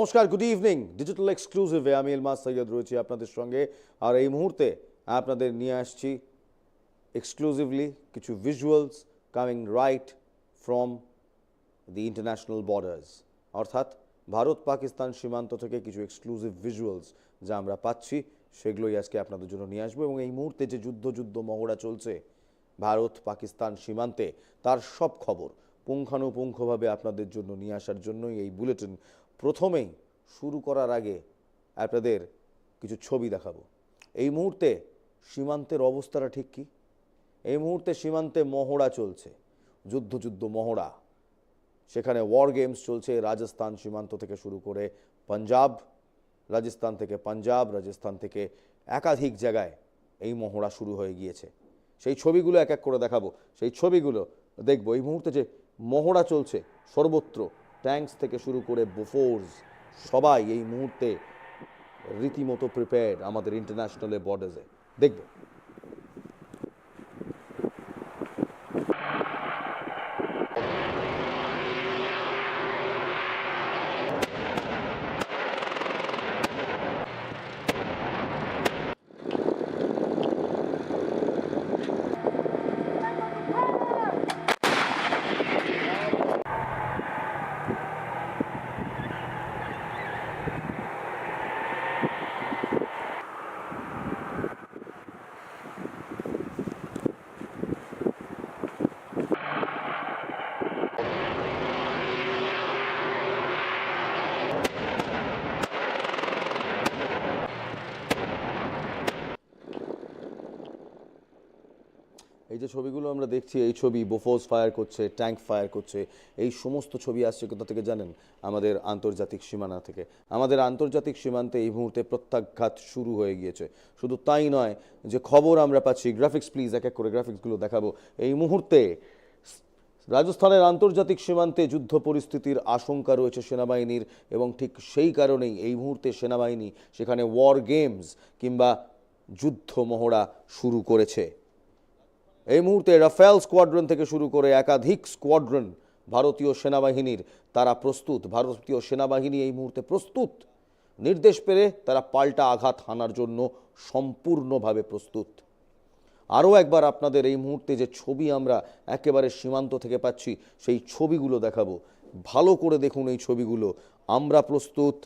নমস্কার good evening digital এক্সক্লুসিভে আমি এলমাস সৈয়দ রয়েছি আপনাদের সঙ্গে। আর এই মুহূর্তে আপনাদের নিয়ে আসছি এক্সক্লুসিভলি কিছু visuals coming right from the international borders অর্থাৎ ভারত, পাকিস্তান সীমান্ত থেকে কিছু এক্সক্লুসিভ ভিজুয়ালস যা আমরা পাচ্ছি, সেগুলোই আজকে আপনাদের জন্য নিয়ে আসব। এবং এই মুহূর্তে যে যুদ্ধ যুদ্ধ মহড়া চলছে ভারত, পাকিস্তান সীমান্তে, তার সব খবর পুঙ্খানুপুঙ্খভাবে আপনাদের জন্য নিয়ে আসার জন্যই এই বুলেটিন প্রথমেই শুরু করার আগে আপনাদের কিছু ছবি দেখাবো। এই মুহূর্তে সীমান্তের অবস্থাটা ঠিক কি? এই মুহূর্তে সীমান্তে মহড়া চলছে, যুদ্ধ যুদ্ধ মহড়া। সেখানে ওয়ার গেমস চলছে, রাজস্থান সীমান্ত থেকে শুরু করে পাঞ্জাব, রাজস্থান থেকে পাঞ্জাব, রাজস্থান থেকে একাধিক জায়গায় এই মহড়া শুরু হয়ে গিয়েছে। সেই ছবিগুলো এক এক করে দেখাবো। সেই ছবিগুলো দেখব। এই মুহূর্তে যে মহড়া চলছে, সর্বত্র ট্যাঙ্কস থেকে শুরু করে বোফোর্স সবাই এই মুহূর্তে রীতিমতো প্রিপেয়ার্ড আমাদের ইন্টারন্যাশনালে বর্ডার্সে দেখব। যে ছবিগুলো আমরা দেখছি, এই ছবি বোফোর্স ফায়ার করছে ট্যাঙ্ক ফায়ার করছে, এই সমস্ত ছবি আসছে কোথা থেকে জানেন? আমাদের আন্তর্জাতিক সীমানা থেকে। আমাদের আন্তর্জাতিক সীমান্তে এই মুহূর্তে প্রত্যাঘাত শুরু হয়ে গিয়েছে। শুধু তাই নয়, যে খবর আমরা পাচ্ছি গ্রাফিক্স প্লিজ এক এক করে গ্রাফিক্সগুলো দেখাবো। এই মুহূর্তে রাজস্থানের আন্তর্জাতিক সীমান্তে যুদ্ধ পরিস্থিতির আশঙ্কা রয়েছে সেনাবাহিনীর এবং ঠিক সেই কারণেই এই মুহূর্তে সেনাবাহিনী সেখানে ওয়ার গেমস কিংবা যুদ্ধ মহড়া শুরু করেছে। এই মুহূর্তে রাফেল স্কোয়াড্রন থেকে শুরু করে একাধিক স্কোয়াড্রন ভারতীয় সেনাবাহিনীর তারা প্রস্তুত। ভারতীয় সেনাবাহিনী এই মুহূর্তে প্রস্তুত। নির্দেশ পেলে তারা পাল্টা আঘাত হানার জন্য সম্পূর্ণভাবে প্রস্তুত। আরও একবার আপনাদের এই মুহূর্তে যে ছবি আমরা একেবারে সীমান্ত থেকে পাচ্ছি, সেই ছবিগুলো দেখাবো। ভালো করে দেখুন এই ছবিগুলো। আমরা প্রস্তুত,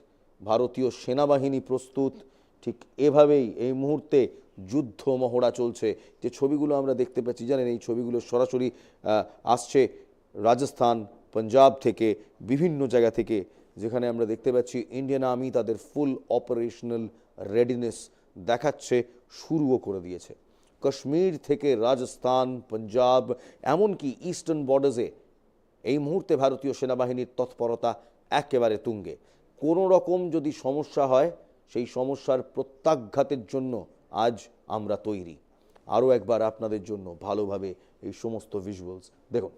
ভারতীয় সেনাবাহিনী প্রস্তুত। ঠিক এভাবেই এই মুহূর্তে যুদ্ধ মহড়া চলছে। যে ছবিগুলো আমরা দেখতে পাচ্ছি, জানেন এই ছবিগুলো সরাসরি আসছে রাজস্থান, পাঞ্জাব থেকে, বিভিন্ন জায়গা থেকে, যেখানে আমরা দেখতে পাচ্ছি ইন্ডিয়ান আর্মি তাদের ফুল অপারেশনাল রেডিনেস দেখাচ্ছে, শুরুও করে দিয়েছে। কাশ্মীর থেকে রাজস্থান, পাঞ্জাব, এমনকি ইস্টার্ন বর্ডার্সে এই মুহূর্তে ভারতীয় সেনাবাহিনীর তৎপরতা একেবারে তুঙ্গে। কোনো রকম যদি সমস্যা হয়, সেই সমস্যার প্রত্যাঘাতের জন্য আজ আমরা তৈরি। আরও একবার আপনাদের জন্য ভালোভাবে এই সমস্ত ভিজুয়ালস দেখুন।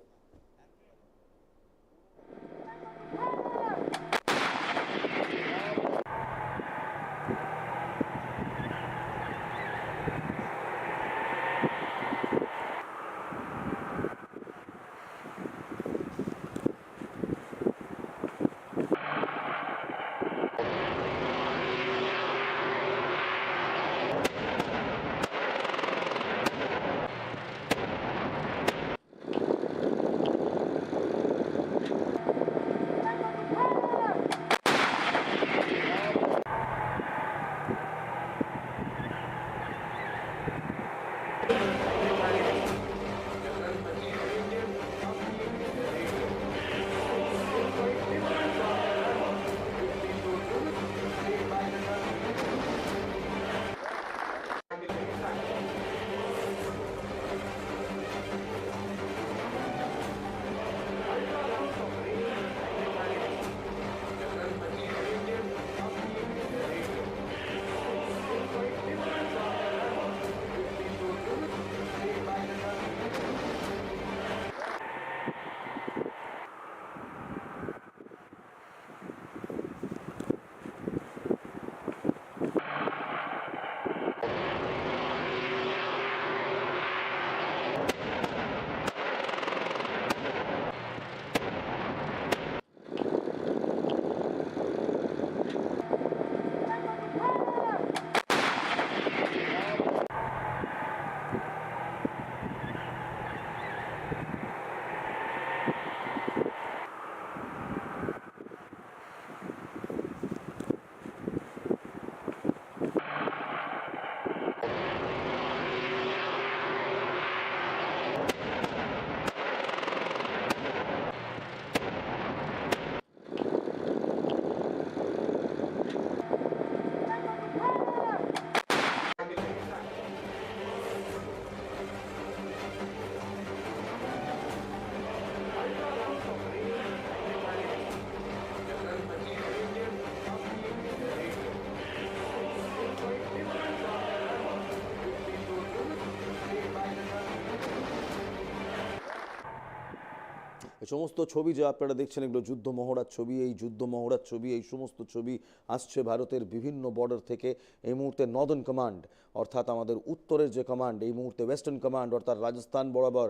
সমস্ত ছবি যে আপনারা দেখছেন, এগুলো যুদ্ধ মহড়ার ছবি, এই যুদ্ধ মহড়ার ছবি, এই সমস্ত ছবি আসছে ভারতের বিভিন্ন বর্ডার থেকে। এই মুহূর্তে নর্দার্ন কমান্ড অর্থাৎ আমাদের উত্তরের যে কমান্ড এই মুহূর্তে ওয়েস্টার্ন কমান্ড অর্থাৎ রাজস্থান বরাবর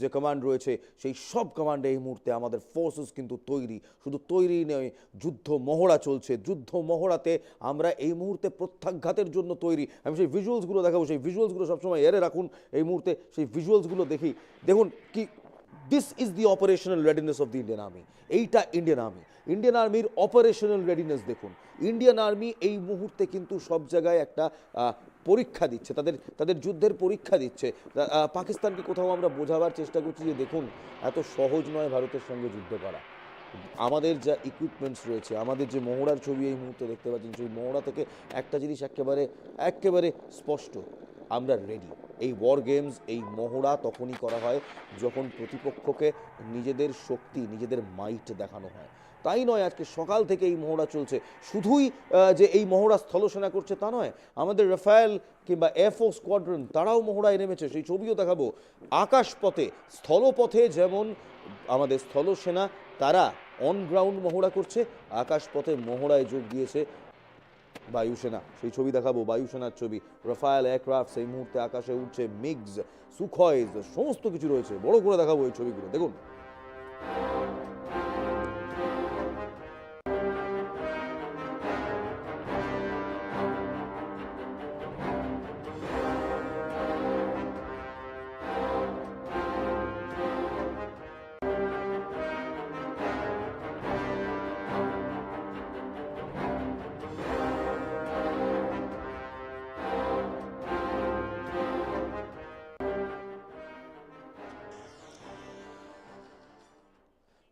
যে কমান্ড রয়েছে, সেই সব কমান্ডে এই মুহূর্তে আমাদের ফোর্সেস কিন্তু তৈরি। শুধু তৈরি নয় যুদ্ধ মহড়া চলছে। যুদ্ধ মহড়াতে আমরা এই মুহূর্তে প্রত্যাঘাতের জন্য তৈরি। আমি সেই ভিজুয়ালসগুলো দেখাবো। সেই ভিজুয়ালসগুলো সবসময় এরে রাখুন। এই মুহূর্তে সেই ভিজুয়ালসগুলো দেখি। দেখুন কি this is the operational readiness of the Indian army এইটা ইন্ডিয়ান আর্মি ইন্ডিয়ান আর্মির অপারেশনাল রেডিনেস দেখুন। ইন্ডিয়ান আর্মি এই মুহূর্তে কিন্তু সব জায়গায় একটা পরীক্ষা দিচ্ছে। তাদের তাদের যুদ্ধের পরীক্ষা দিচ্ছে। পাকিস্তানকে কোথাও আমরা বোঝাবার চেষ্টা করছি যে দেখুন, এত সহজ নয় ভারতের সঙ্গে যুদ্ধ করা। আমাদের যা ইকুইপমেন্টস রয়েছে, আমাদের যে মহড়ার ছবি এই মুহূর্তে দেখতে পাচ্ছেন, সেই মহড়া থেকে একটা জিনিস একেবারে একেবারে স্পষ্ট। আমরা রেডি এই ওয়ার গেমস এই মহড়া তখনই করা হয় যখন প্রতিপক্ষকে নিজেদের শক্তি, নিজেদের মাইট দেখানো হয়। তাই নয়, আজকে সকাল থেকে এই মহড়া চলছে। শুধুই যে এই মহড়া স্থলসেনা করছে তা নয়, আমাদের রাফায়েল কিংবা এয়ারফোর্স স্কোয়াড্রন তারাও মহড়ায় নেমেছে। সেই ছবিও দেখাবো। আকাশপথে, স্থলপথে যেমন আমাদের স্থলসেনা, তারা অন গ্রাউন্ড মহড়া করছে, আকাশপথে মহড়ায় যোগ দিয়েছে। বায়ুসেনা, সেই ছবি দেখাবো, বায়ুসেনার ছবি। রাফায়েল এয়ারক্রাফট সেই মুহূর্তে আকাশে উঠছে মিগস, সুখয়েজ, সমস্ত কিছু রয়েছে। বড় করে দেখাবো এই ছবিগুলো। দেখুন।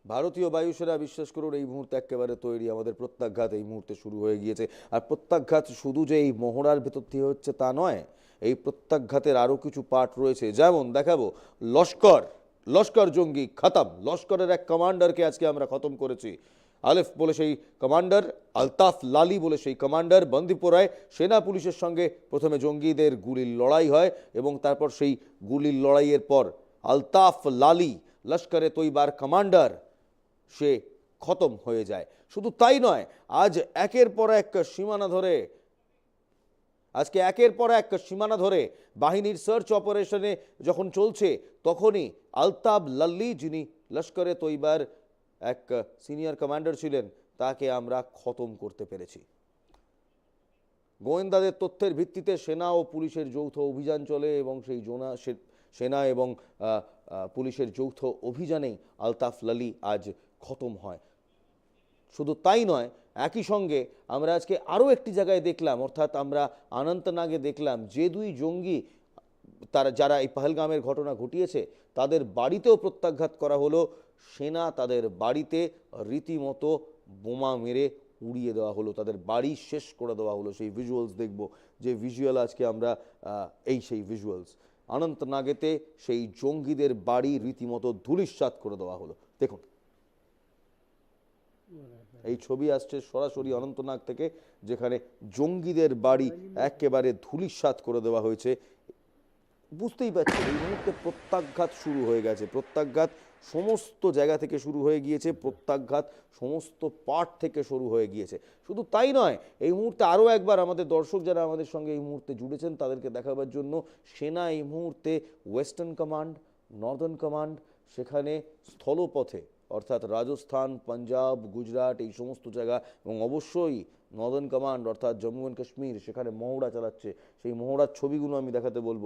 ভারতীয় বায়ুসেনা, বিশ্বাস করুন, এই মুহূর্তে একেবারে তৈরি আমাদের প্রত্যাঘাত, এই মুহূর্তে শুরু হয়ে গিয়েছে। আর প্রত্যাঘাত শুধু যে এই মহড়ার ভেতর দিয়ে হচ্ছে তা নয়, এই প্রত্যাঘাতের আরও কিছু পার্ট রয়েছে। যেমন দেখাবো, লস্কর লস্কর জঙ্গি, খতম। লস্করের এক কমান্ডারকে আজকে আমরা খতম করেছি। আলেফ বলে সেই কমান্ডার, আলতাফ লালি বলে সেই কমান্ডার বন্দিপোরায় সেনা পুলিশের সঙ্গে প্রথমে জঙ্গিদের গুলির লড়াই হয় এবং তারপর সেই গুলির লড়াইয়ের পর আলতাফ লালি, লস্করে তৈবার কমান্ডার সে খতম হয়ে যায়। শুধু তাই নয়, আজ একের পর এক সীমানা ধরে, আজকে একের পর এক সীমানা ধরে বাহিনীর সার্চ অপারেশনে যখন চলছে, তখনই আলতাব লাল্লি যিনি লস্করে তৈবার এক সিনিয়র কমান্ডার ছিলেন, তাকে আমরা খতম করতে পেরেছি। গোয়েন্দাদের তথ্যের ভিত্তিতে সেনা ও পুলিশের যৌথ অভিযান চলে এবং সেই জোনা সেনা এবং পুলিশের যৌথ অভিযানেই আলতাফ লালি আজ খতম হয়। শুধু তাই নয়, একই সঙ্গে আমরা আজকে আরও একটি জায়গায় দেখলাম, অর্থাৎ আমরা অনন্তনাগে দেখলাম যে দুই জঙ্গি, তারা, যারা এই পহলগামের ঘটনা ঘটিয়েছে, তাদের বাড়িতেও প্রত্যাঘাত করা হলো। সেনা তাদের বাড়িতে রীতিমতো বোমা মেরে উড়িয়ে দেওয়া হলো, তাদের বাড়ি শেষ করে দেওয়া হলো। সেই ভিজুয়ালস দেখব, যে ভিজুয়াল আজকে আমরা এই সেই ভিজুয়ালস অনন্তনাগেতে সেই জঙ্গিদের বাড়ি রীতিমতো ধুলিস্বাত করে দেওয়া হলো। দেখুন। এই ছবি আসছে সরাসরি অনন্তনাগ থেকে, যেখানে জঙ্গিদের বাড়ি একেবারে ধুলিস্বাত করে দেওয়া হয়েছে। বুঝতেই পারছেন, এই মুহূর্তে প্রত্যাঘাত শুরু হয়ে গেছে। প্রত্যাঘাত সমস্ত জায়গা থেকে শুরু হয়ে গিয়েছে, প্রত্যাঘাত সমস্ত পার্ট থেকে শুরু হয়ে গিয়েছে। শুধু তাই নয়, এই মুহূর্তে আরও একবার আমাদের দর্শক যারা আমাদের সঙ্গে এই মুহূর্তে জুড়েছেন, তাদেরকে দেখাবার জন্য সেনা এই মুহূর্তে ওয়েস্টার্ন কমান্ড নর্দার্ন কমান্ড সেখানে স্থলপথে অর্থাৎ রাজস্থান, পাঞ্জাব, গুজরাট এই সমস্ত জায়গা এবং অবশ্যই নর্দার্ন কমান্ড অর্থাৎ জম্মু অ্যান্ড কাশ্মীর সেখানে মহড়া চালাচ্ছে। সেই মহড়ার ছবিগুলো আমি দেখাতে বলব।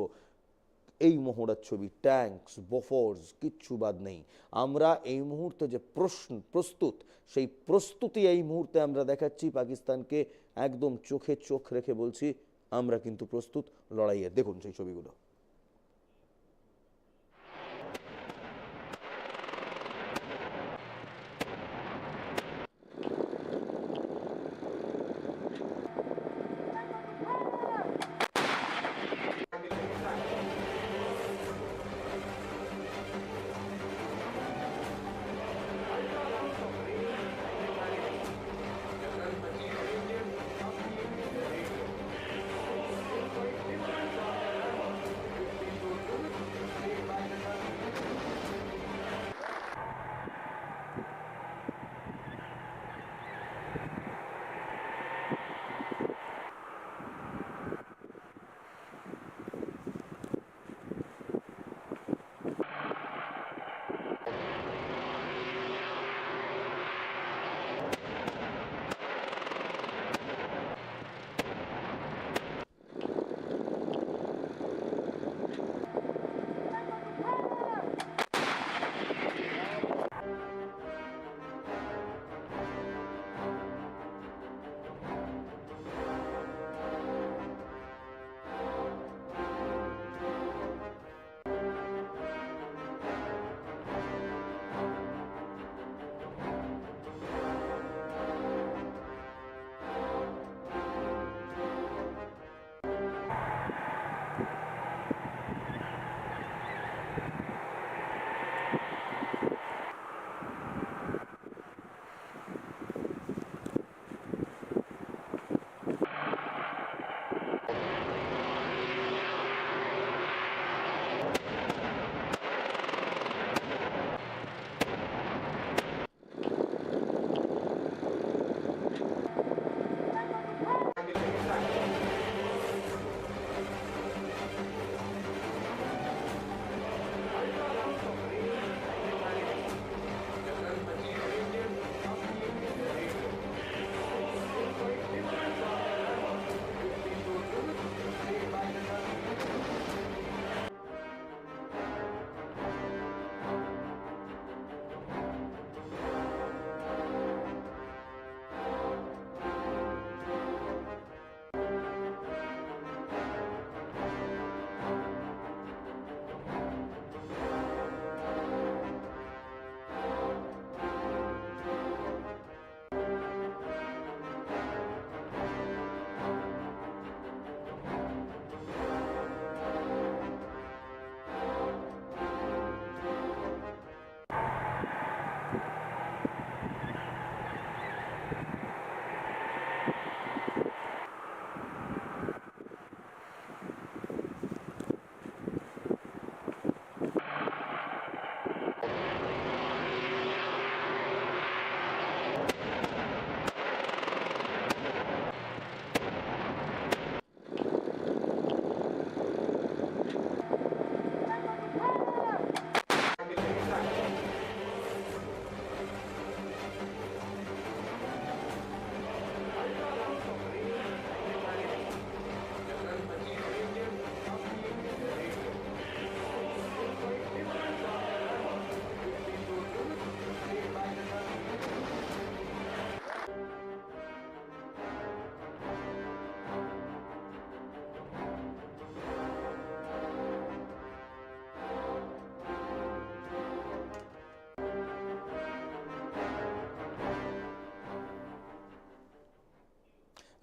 এই মহড়ার ছবি ট্যাঙ্কস বোফোর্স কিচ্ছু বাদ নেই। আমরা এই মুহূর্তে যে প্রশ্ন, প্রস্তুত, সেই প্রস্তুতি এই মুহূর্তে আমরা দেখাচ্ছি পাকিস্তানকে। একদম চোখে চোখ রেখে বলছি, আমরা কিন্তু প্রস্তুত লড়াইয়ের দেখুন সেই ছবিগুলো।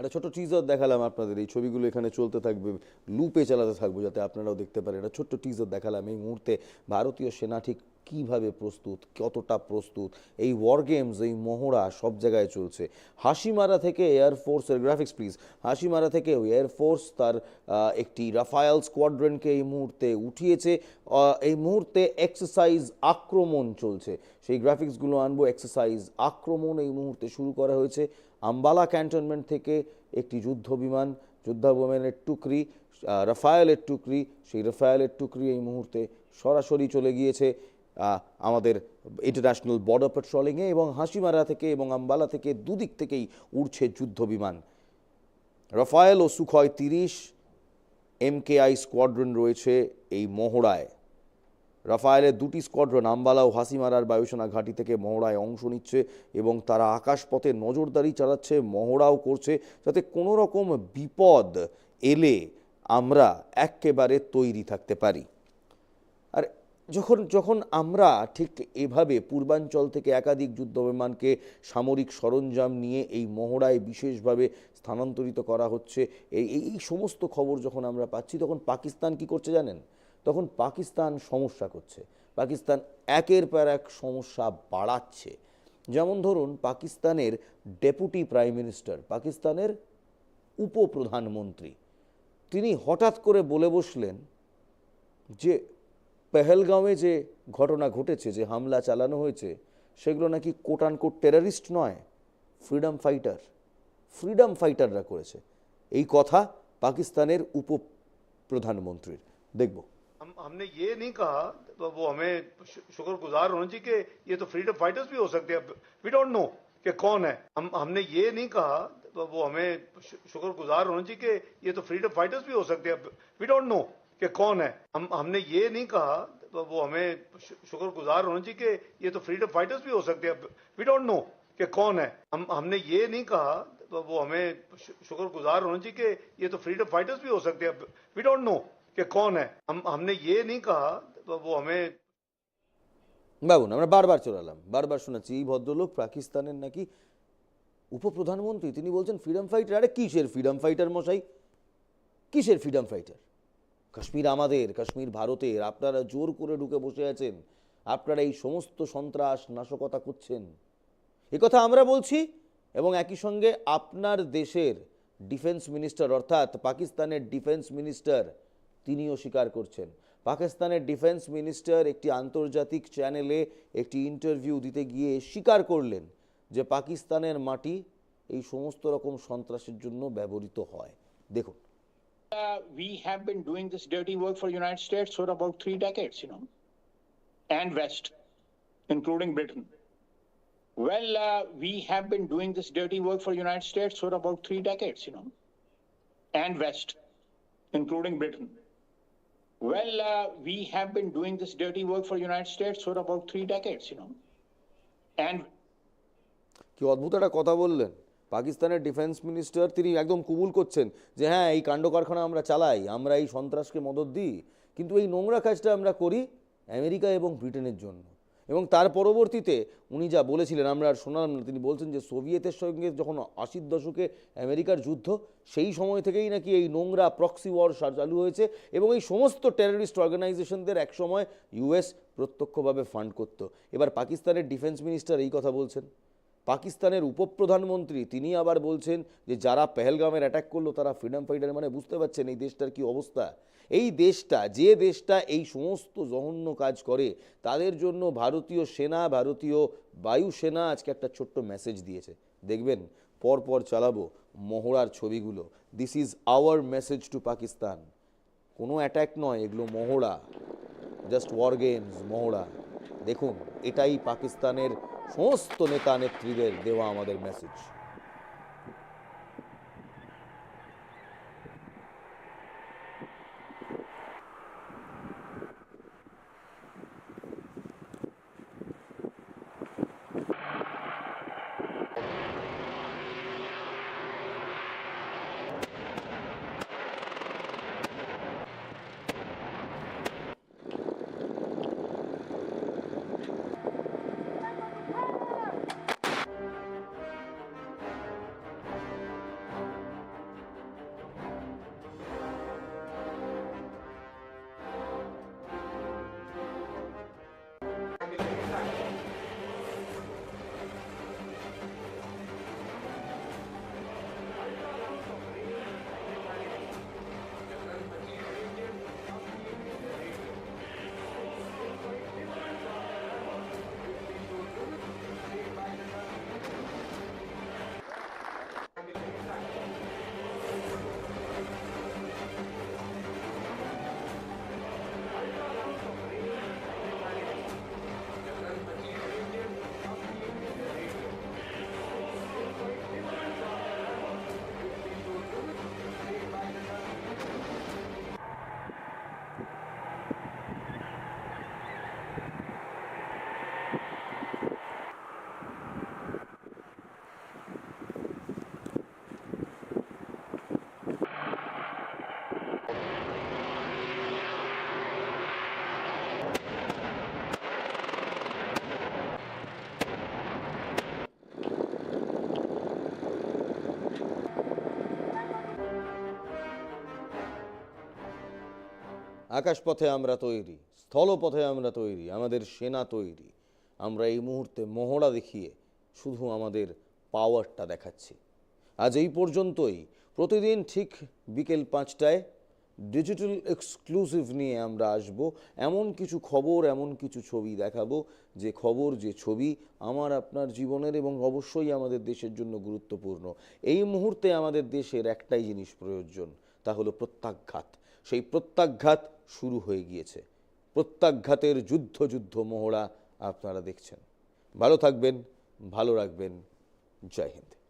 একটা ছোট টিজার দেখালাম আপনাদের, এই ছবিগুলো এখানে চলতে থাকবে লুপে চালাতে থাকব যাতে আপনারাও দেখতে পারেন। একটা ছোট্ট টিজার দেখালাম এই মুহূর্তে, ভারতীয় সেনা ঠিক কীভাবে প্রস্তুত, কতটা প্রস্তুত? এই ওয়ার গেমস এই মহড়া সব জায়গায় চলছে। হাসিমারা থেকে এয়ারফোর্সের গ্রাফিক্স প্লিজ হাসিমারা থেকে এয়ারফোর্স তার একটি রাফায়াল স্কোয়াড্রনকে এই মুহূর্তে উঠিয়েছে। এই মুহূর্তে এক্সারসাইজ আক্রমণ চলছে। সেই গ্রাফিক্সগুলো আনব। এক্সারসাইজ আক্রমণ এই মুহূর্তে শুরু করা হয়েছে। আম্বালা ক্যান্টনমেন্ট থেকে একটি যুদ্ধ বিমান যুদ্ধাবিমানের টুকরি রাফায়েলের টুকরি। সেই রাফায়েলের টুকরি এই মুহূর্তে সরাসরি চলে গিয়েছে। আমাদের ইন্টারন্যাশনাল বর্ডার পেট্রোলিংয়ে এবং হাসিমারা থেকে এবং আম্বালা থেকে দুদিক থেকেই উড়ছে যুদ্ধ বিমান। রাফায়েল ও সুখয় তিরিশ, এমকেআই স্কোয়াড্রন রয়েছে এই মহড়ায়। রাফায়েলের দুটি স্কোয়াড্রন, আম্বালা ও হাসিমারার বায়ুসেনা ঘাঁটি থেকে মহড়ায় অংশ নিচ্ছে এবং তারা আকাশপথে নজরদারি চালাচ্ছে, মহড়াও করছে যাতে কোনো রকম বিপদ এলে আমরা একেবারে তৈরি থাকতে পারি। যখন যখন আমরা ঠিক এভাবে পূর্বাঞ্চল থেকে একাধিক যুদ্ধ বিমানকে সামরিক সরঞ্জাম নিয়ে এই মহড়ায় বিশেষভাবে স্থানান্তরিত করা হচ্ছে, এই- এই সমস্ত খবর যখন আমরা পাচ্ছি, তখন পাকিস্তান কি করছে জানেন? তখন পাকিস্তান সমস্যা করছে। পাকিস্তান একের পর এক সমস্যা বাড়াচ্ছে। যেমন ধরুন, পাকিস্তানের ডেপুটি প্রাইম মিনিস্টার, পাকিস্তানের উপপ্রধানমন্ত্রী, তিনি হঠাৎ করে বলে বসলেন যে পেহেলগাঁওয়ে যে ঘটনা ঘটেছে যে হামলা চালানো হয়েছে সেগুলো নাকি কোট কোট টেরারিস্ট নয় ফ্রিডম ফাইটার ফ্রিডম ফাইটাররা করেছে এই কথা পাকিস্তানের উপ প্রধানমন্ত্রীর দেখব हम हमने ये नहीं कहा तो वो हमें शु- शुक्रगुजार होना चाहिए कि ये तो फ्रीडम फाइटर्स भी हो सकते हैं वी डोंट नो कि कौन है हम हमने ये नहीं कहा तो वो हमें शु- शुक्रगुजार होना चाहिए कि ये तो फ्रीडम फाइटर्स भी हो सकते हैं वी डोंट नो कि कौन है हम हमने ये नहीं कहा तो वो हमें शु- शुक्रगुजार होना चाहिए कि ये तो फ्रीडम फाइटर्स भी हो सकते हैं वी डोंट नो कि कौन है हम हमने ये नहीं कहा तो वो हमें शु- शुक्रगुजार होना चाहिए कि ये तो फ्रीडम फाइटर्स भी हो सकते हैं वी डोंट नो कि कौन है हम हमने ये नहीं कहा तो वो हमें বাবুন আমরা বারবার চলে এলাম বারবার শোনাচ্ছি এই ভদ্রলোক পাকিস্তানের নাকি উপপ্রধানমন্ত্রী তিনি বলছেন ফ্রিডম ফাইটার আরে কিসের ফ্রিডম ফাইটার মশাই কিসের ফ্রিডম ফাইটার কাশ্মীর আমাদের, কাশ্মীর ভারতের। আপনারা জোর করে ঢুকে বসে আছেন। আপনারা এই সমস্ত সন্ত্রাস, নাশকতা করছেন। কথা আমরা বলছি এবং একই সঙ্গে আপনার দেশের ডিফেন্স মিনিস্টার, অর্থাৎ পাকিস্তানের ডিফেন্স মিনিস্টার, তিনিও স্বীকার করছেন। পাকিস্তানের ডিফেন্স মিনিস্টার একটি আন্তর্জাতিক চ্যানেলে একটি ইন্টারভিউ দিতে গিয়ে স্বীকার করলেন যে পাকিস্তানের মাটি এই সমস্ত রকম সন্ত্রাসের জন্য ব্যবহৃত হয়। দেখুন। Uh, we have been doing this dirty work for United States for about three decades, you know, and West, including Britain. Well, uh, we have been doing this dirty work for United States for about three decades, you know, and West, including Britain. Well, uh, we have been doing this dirty work for United States for about three decades, you know, and কি অদ্ভুত একটা কথা বললেন পাকিস্তানের defence minister তিনি একদম কবুল করছেন যে হ্যাঁ এই কাণ্ড কারখানা আমরা চালাই, আমরা এই সন্ত্রাসকে মদত দিই। কিন্তু এই নোংরা কাজটা আমরা করি আমেরিকা এবং ব্রিটেনের জন্য। এবং তার পরবর্তীতে উনি যা বলেছিলেন, আমরা আর শোনালাম না, তিনি বলছেন যে সোভিয়েতের সঙ্গে যখন আশির দশকে আমেরিকার যুদ্ধ, সেই সময় থেকেই নাকি এই নোংরা প্রক্সি ওয়ার চালু হয়েছে এবং এই সমস্ত টেররিস্ট অর্গানাইজেশনদের একসময় ইউএস প্রত্যক্ষভাবে ফান্ড করত। এবার পাকিস্তানের ডিফেন্স মিনিস্টার এই কথা বলছেন। পাকিস্তানের উপপ্রধানমন্ত্রী, তিনি আবার বলছেন যে যারা পেহেলগামের অ্যাটাক করল, তারা ফ্রিডম ফাইটার মানে বুঝতে পারছেন এই দেশটার কি অবস্থা। এই দেশটা, যে দেশটা এই সমস্ত জঘন্য কাজ করে, তাদের জন্য ভারতীয় সেনা, ভারতীয় বায়ুসেনা আজকে একটা ছোট্ট মেসেজ দিয়েছে। দেখবেন পর পর চালাবো মহড়ার ছবিগুলো। This is our message to Pakistan কোনো অ্যাট্যাক নয়, এগুলো মহড়া। জাস্ট ওয়ার গেমস মহড়া। দেখুন, এটাই পাকিস্তানের সমস্ত নেতা নেত্রীদের দেওয়া আমাদের মেসেজ আকাশপথে আমরা তৈরি, স্থলপথে আমরা তৈরি, আমাদের সেনা তৈরি। আমরা এই মুহূর্তে মহড়া দেখিয়ে শুধু আমাদের পাওয়ারটা দেখাচ্ছি। আজ এই পর্যন্তই। প্রতিদিন ঠিক বিকেল পাঁচটায় ডিজিটাল এক্সক্লুসিভ নিয়ে আমরা আসব। এমন কিছু খবর, এমন কিছু ছবি দেখাবো। যে খবর, যে ছবি আমার, আপনার জীবনের এবং অবশ্যই আমাদের দেশের জন্য গুরুত্বপূর্ণ। এই মুহূর্তে আমাদের দেশের একটাই জিনিস প্রয়োজন, তা হলো প্রত্যাঘাত। সেই প্রত্যাঘাত শুরু হয়ে গিয়েছে। প্রত্যাঘাতের যুদ্ধ যুদ্ধ মহড়া আপনারা দেখছেন। ভালো থাকবেন, ভালো রাখবেন। জয় হিন্দ।